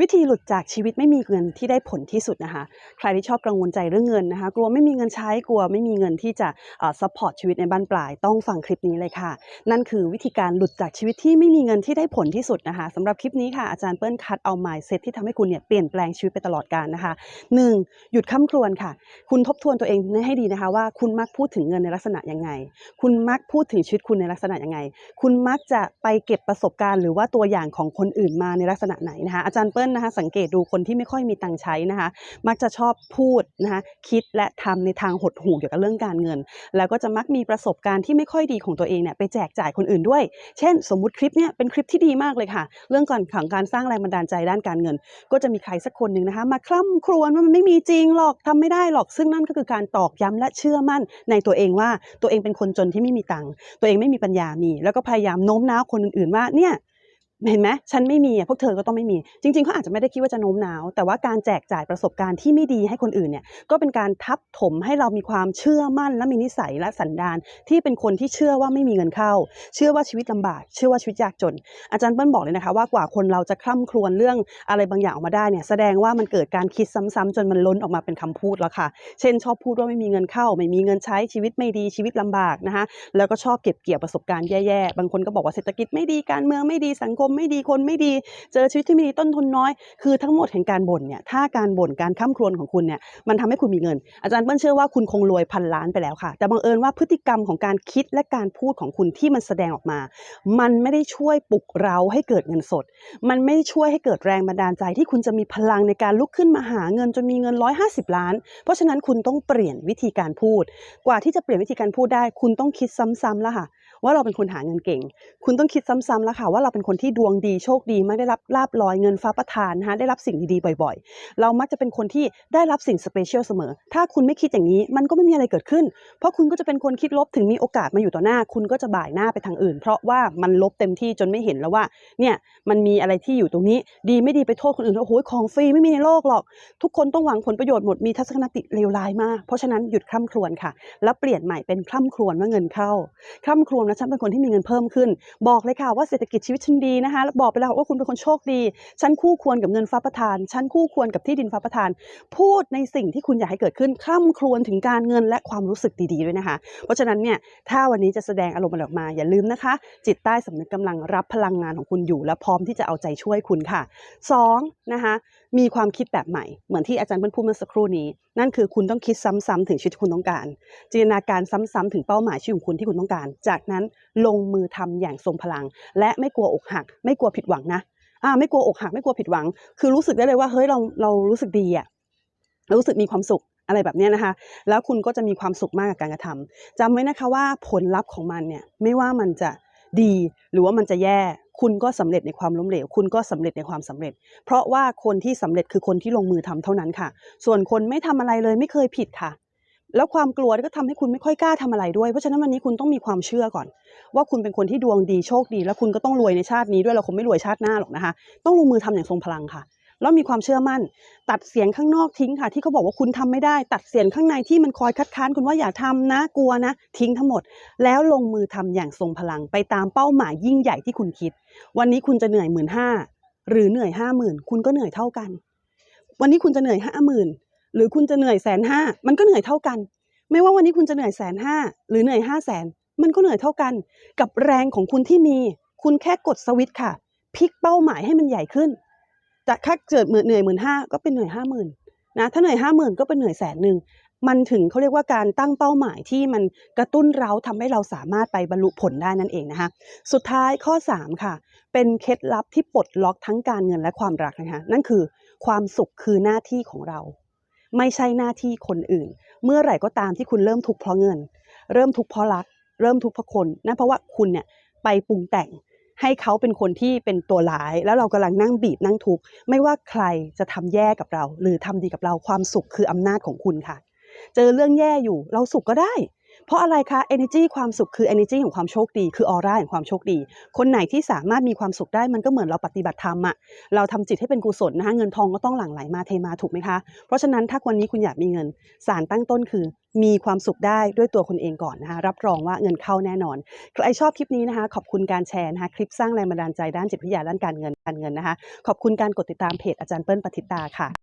วิธีหลุดจากชีวิตไม่มีเงินที่ได้ผลที่สุดนะคะ ใครที่ชอบกังวลใจเรื่องเงินนะคะ กลัวไม่มีเงินใช้กลัวไม่มีเงินที่จะซัพพอร์ตชีวิตในบ้านปลาย ต้องฟังคลิปนี้เลยค่ะ นั่นคือวิธีการหลุดจากชีวิตที่ไม่มีเงินที่ได้ผลที่สุดนะคะสำหรับคลิปนี้ค่ะอาจารย์เปิ้ลคัดเอา mindset ที่ทำให้คุณเนี่ยเปลี่ยนแปลงชีวิตไปตลอดกาลนะคะ 1. หยุดค้ำครวญค่ะ คุณทบทวนตัวเองให้ดีนะคะ ว่าคุณมักพูดถึงเงินในลักษณะยังไง คุณมักพูดถึงชีวิตคุณในลักษณะยังไง คุณมักจะไปเก็บประสบการณ์ หรือว่าตัวอย่างของคนอื่นมาในลักษณะไหนนะคะอาจารย์เปิ้ลนะคะสังเกตดูคนที่ไม่ค่อยมีตังค์ใช้นะคะ มักจะชอบพูดนะคะคิดและทำในทางหดหู่เกี่ยวกับเรื่องการเงิน แล้วก็จะมักมีประสบการณ์ที่ไม่ค่อยดีของตัวเองเนี่ยไปแจกจ่ายคนอื่นด้วย เช่น สมมุติคลิปเนี่ยเป็นคลิปที่ดีมากเลยค่ะ เรื่องก่อนของการสร้างแรงบันดาลใจด้านการเงิน ก็จะมีใครสักคนหนึ่งนะคะ มาคล่ำครวญว่ามันไม่มีจริงหรอกทำไม่ได้หรอกซึ่งนั่นก็คือการตอกย้ำและเชื่อมั่น ในตัวเองว่าตัวเองเป็นคนจนที่ไม่มีตังค์ตัวเองไม่มีปัญญามี แล้วก็พยายามโน้มน้าวคนอื่นๆว่าเนี่ย เห็นไหมฉันไม่มีพวกเธอก็ต้องไม่มี จริงๆเขาอาจจะไม่ได้คิดว่าจะโน้มน้าว แต่ว่าการแจกจ่ายประสบการณ์ที่ไม่ดีให้คนอื่นเนี่ยก็เป็นการทับถมให้เรามีความเชื่อมั่น และมีนิสัยและสันดานที่เป็นคนที่เชื่อว่าไม่มีเงินเข้า เชื่อว่าชีวิตลำบาก เชื่อว่าชีวิตยากจน อาจารย์เปิ้ลบอกเลยนะคะว่ากว่าคนเราจะคล่ำครวญเรื่องอะไรบางอย่างออกมาได้เนี่ยแสดงว่ามันเกิดการคิดซ้ำๆจนมันล้นออกมาเป็นคำพูดแล้วค่ะ เช่น ชอบพูดว่าไม่มีเงินเข้า ไม่มีเงินใช้ชีวิตไม่ดีชีวิตลำบากนะคะแล้วก็ชอบเก็บเกี่ยวประสบการณ์แย่ๆบางคนก็บอกว่าเศรษฐกิจไม่ดีการเมืองไม่ดีสังคมไม่ดีคนไม่ดี เจอชีวิตที่ไม่ดีต้นทุนน้อย คือทั้งหมดแห่งการบ่นเนี่ยถ้าการบ่นการข้ามครวญของคุณเนี่ยมันทำให้คุณมีเงิน อาจารย์เปิ้ลเชื่อว่าคุณคงรวยพันล้านไปแล้วค่ะ แต่บังเอิญว่าพฤติกรรมของการคิดและการพูดของคุณที่มันแสดงออกมา มันไม่ได้ช่วยปลุกเราให้เกิดเงินสด มันไม่ได้ช่วยให้เกิดแรงบันดาลใจที่คุณจะมีพลังในการลุกขึ้นมาหาเงินจนมีเงิน 150 ล้าน เพราะฉะนั้นคุณต้องเปลี่ยนวิธีการพูด กว่าที่จะเปลี่ยนวิธีการพูดได้ คุณต้องคิดซ้ำๆแล้วค่ะว่าเราเป็นคนหาเงินเก่ง คุณต้องคิดซ้ำๆแล้วค่ะว่าเราเป็นคนที่ดวงดีโชคดีไม่ได้รับลาบลอยเงินฟ้าประทานนะคะได้รับสิ่งดีๆบ่อย ๆ เรามักจะเป็นคนที่ได้รับสิ่งสเปเชียลเสมอ ถ้าคุณไม่คิดอย่างนี้มันก็ไม่มีอะไรเกิดขึ้น เพราะคุณก็จะเป็นคนคิดลบถึงมีโอกาสมาอยู่ต่อหน้า คุณก็จะบ่ายหน้าไปทางอื่น เพราะว่ามันลบเต็มที่จนไม่เห็นแล้วว่าเนี่ยมันมีอะไรที่อยู่ตรงนี้ ดีไม่ดีไปโทษคนอื่นว่าโอ้โหของฟรีไม่มีในโลกหรอก ทุกคนต้องหวังผลประโยชน์หมดมีทัศนคติเลวร้ายมากเพราะฉะนั้นหยุดคล่ำครวญค่ะ แล้วเปลี่ยนใหม่เป็นคล่ำครวญว่าเงินเข้าคล่ำครวญนะฉันเป็นคนที่มีเงินเพิ่มขึ้น บอกเลยค่ะว่าเศรษฐกิจชีวิตฉันดีนะคะบอกไปแล้วว่าคุณเป็นคนโชคดี ฉันคู่ควรกับเงินฟ้าประทาน ฉันคู่ควรกับที่ดินฟ้าประทาน พูดในสิ่งที่คุณอยากให้เกิดขึ้นคล่ำครวญถึงการเงินและความรู้สึกดีๆด้วยนะคะ เพราะฉะนั้นเนี่ยถ้าวันนี้จะแสดงอารมณ์อะไรอกมาอย่าลืมนะคะ จิตใต้สำนึกกำลังรับพลังงานของคุณอยู่ และพร้อมที่จะเอาใจช่วยคุณค่ะสองนะคะมีความคิดแบบใหม่เหมือนที่อาจารย์เพิ่งพูดเมื่อสักครู่นี้ นั่นคือคุณต้องคิดซ้ำๆถึงชีวิตคุณต้องการ จินตนาการซ้ำๆถึงเป้าหมายชีวิตของคุณที่คุณต้องการ จากนั้นลงมือทำอย่างทรงพลัง และไม่กลัวอกหัก ไม่กลัวผิดหวังนะอ่าไม่กลัวอกหักไม่กลัวผิดหวัง คือรู้สึกได้เลยว่าเฮ้ยเราเรารู้สึกดีอะรู้สึกมีความสุขอะไรแบบนี้นะคะ แล้วคุณก็จะมีความสุขมากกับการกระทำจำไว้นะคะว่าผลลัพธ์ของมันเนี่ยไม่ว่ามันจะดีหรือว่ามันจะแย่ คุณก็สำเร็จในความล้มเหลว คุณก็สำเร็จในความสำเร็จ เพราะว่าคนที่สำเร็จคือคนที่ลงมือทำเท่านั้นค่ะ ส่วนคนไม่ทำอะไรเลยไม่เคยผิดค่ะ แล้วความกลัวก็ทำให้คุณไม่ค่อยกล้าทำอะไรด้วย เพราะฉะนั้นวันนี้คุณต้องมีความเชื่อก่อน ว่าคุณเป็นคนที่ดวงดีโชคดี แล้วคุณก็ต้องรวยในชาตินี้ด้วยเราคงไม่รวยชาติหน้าหรอกนะคะ ต้องลงมือทำอย่างทรงพลังค่ะ แล้วมีความเชื่อมั่น ตัดเสียงข้างนอกทิ้งค่ะ ที่เขาบอกว่าคุณทำไม่ได้ ตัดเสียงข้างในที่มันคอยคัดค้านคุณว่าอย่าทำนะ กลัวนะ ทิ้งทั้งหมด แล้วลงมือทำอย่างทรงพลังไปตามเป้าหมายยิ่งใหญ่ที่คุณคิด วันนี้คุณจะเหนื่อยหมื่นห้าหรือเหนื่อยห้าหมื่นคุณก็เหนื่อยเท่ากัน วันนี้คุณจะเหนื่อยห้าหมื่นหรือคุณจะเหนื่อยแสนห้ามันก็เหนื่อยเท่ากัน ไม่ว่าวันนี้คุณจะเหนื่อยแสนห้าหรือเหนื่อยห้าแสนมันก็เหนื่อยเท่ากัน กับแรงของคุณที่มี คุณแค่กดสวิตช์ค่ะพลิกเป้าหมายให้มันใหญ่ขึ้น จากถ้าเกิดเหนื่อยหมื่นห้าก็เป็นเหนื่อยห้าหมื่นนะถ้าเหนื่อยห้าหมื่นก็เป็นเหนื่อยแสนหนึ่งมันถึงเขาเรียกว่าการตั้งเป้าหมายที่มันกระตุ้นเราทำให้เราสามารถไปบรรลุผลได้นั่นเองนะคะสุดท้ายข้อ 3 ค่ะ เป็นเคล็ดลับที่ปลดล็อกทั้งการเงินและความรักนะคะนั่นคือความสุขคือหน้าที่ของเรา ไม่ใช่หน้าที่คนอื่น เมื่อไหร่ก็ตามที่คุณเริ่มทุกข์เพราะเงิน เริ่มทุกข์เพราะรัก เริ่มทุกข์เพราะคนนั่นเพราะว่าคุณเนี่ยไปปรุงแต่ง ให้เขาเป็นคนที่เป็นตัวร้าย แล้วเรากำลังนั่งบีบนั่งทุกข์ไม่ว่าใครจะทำแย่กับเรา หรือทำดีกับเราความสุขคืออำนาจของคุณค่ะ เจอเรื่องแย่อยู่เราสุขก็ได้ เพราะอะไรคะ energy ความสุขคือ energy ของความโชคดี คือออร่าแห่งความโชคดี คนไหนที่สามารถมีความสุขได้มันก็เหมือนเราปฏิบัติธรรมอะเราทำจิตให้เป็นกุศลนะคะเงินทองก็ต้องหลั่งไหลมาเทมาถูกไหมคะ เพราะฉะนั้นถ้าวันนี้คุณอยากมีเงิน สารตั้งต้นคือมีความสุขได้ด้วยตัวคุณเองก่อนนะคะรับรองว่าเงินเข้าแน่นอน ใครชอบคลิปนี้นะคะ ขอบคุณการแชร์นะคะคลิปสร้างแรงบันดาลใจด้านจิตวิทยาด้านการเงินการเงินนะคะ ขอบคุณการกดติดตามเพจอาจารย์เปิ้ลปฏิตาค่ะ